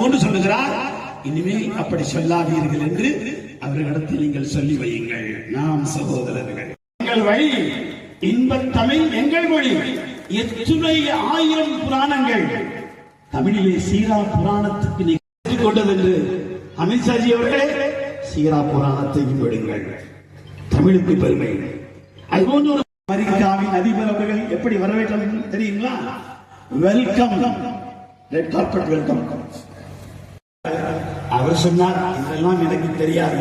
போன்று சொல்லுகிறார் இனிமேல் அப்படி சொல்லாதீர்கள் என்று அவர்களிடத்தில் நீங்கள் சொல்லி வையுங்கள். நாம் சகோதரர்கள். எங்கள் வழி இன்பத் தமிழ் எங்கள் மொழி எத்துணை ஆயிரம் புராணங்கள். தமிழிலே சீரா புராணத்துக்கு நீங்கள் கொண்டது என்று அமித்ஷாஜி அவர்களே சீரா புராணத்தையும் விடுங்கள். தமிழுக்கு பெருமை. அதுபோன்று ஒரு அமெரிக்காவின் அதிபர் அவர்கள் எப்படி வரவேற்றார்கள் தெரியுங்களா? வெல்கம் ரெட் கார்பெட் வெல்கம் அவர் சொன்னார் இதெல்லாம் எனக்கு தெரியாது.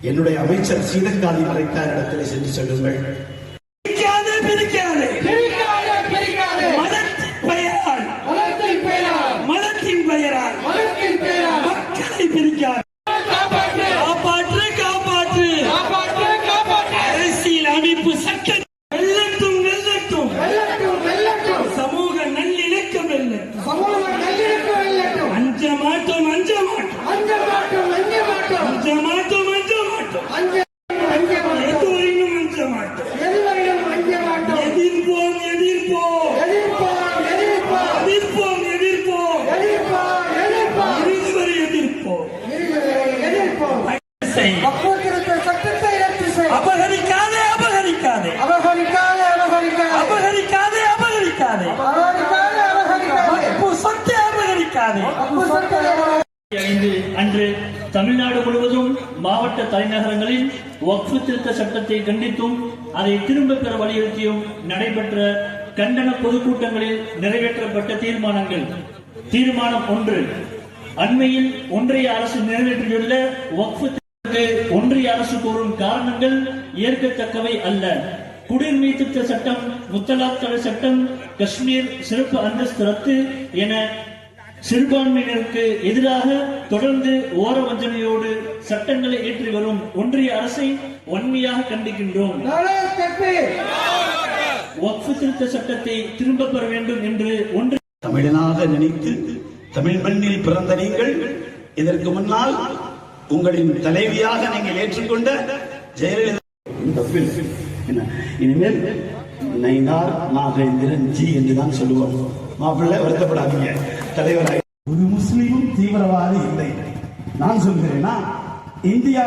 என்னுடைய அமைச்சர் சீதக்காதி மறைத்தார் இடத்திலே சென்று சொல்லுங்கள். காப்பாற்று. காப்பாற்று அரசியல் அமைப்பு சட்டம் சட்டத்தை ரத்து செய். அபகரிக்காதே அபகரிக்காதே. அபகரிக்காதே அபகரிக்காதே. அபகரிக்காதே அபகரிக்காதே. அபகரிக்காதே அபகரிக்காதே. வக்பு சொத்தை அபகரிக்காதே. அப்பு சொத்தை அபகரிக்காதே. ஐந்து அன்று தமிழ்நாடு முழுவதும் மாவட்ட தலைநகரங்களில் வக்ஃபு திருத்த சட்டத்தை கண்டித்தும் அதை திரும்ப பெற வலியுறுத்தியும் நடைபெற்ற கண்டன பொதுக்கூட்டங்களில் நிறைவேற்றப்பட்ட தீர்மானங்கள். தீர்மானம் ஒன்று அண்மையில் ஒன்றிய அரசு நிறைவேற்றியுள்ள வக்ஃபு திருத்தத்துக்கு ஒன்றிய அரசு கூறும் காரணங்கள் ஏற்கத்தக்கவை அல்ல. குடியுரிமை திருத்த சட்டம் முத்தலாக் தடை சட்டம் காஷ்மீர் சிறப்பு அந்தஸ்து ரத்து என சிறுபான்மையினருக்கு எதிராக தொடர்ந்து ஓர வஞ்சனையோடு சட்டங்களை ஏற்றி வரும் ஒன்றிய அரசை வன்மையாக கண்டிக்கின்றோம். வக்ஃபு திருத்த சட்டத்தை திரும்ப பெற வேண்டும் என்று ஒன்று தமிழனாக நினைத்து தமிழ் மண்ணில் பிறந்த நீங்கள் இதற்கு முன்னால் உங்களின் தலைவியாக நீங்கள் ஏற்றுக்கொண்ட ஜெயலலிதா. என்ன? இனிமேல் நைனார் நாகேந்திரன் ஜி என்று தான் சொல்லுவோம். மாப்பிள்ளை வருத்தப்படாதீங்க. தலைவராக ஒரு முஸ்லீமும் தீவிரவாதி இல்லை. நான் சொல்கிறேன்னா இந்தியாவில்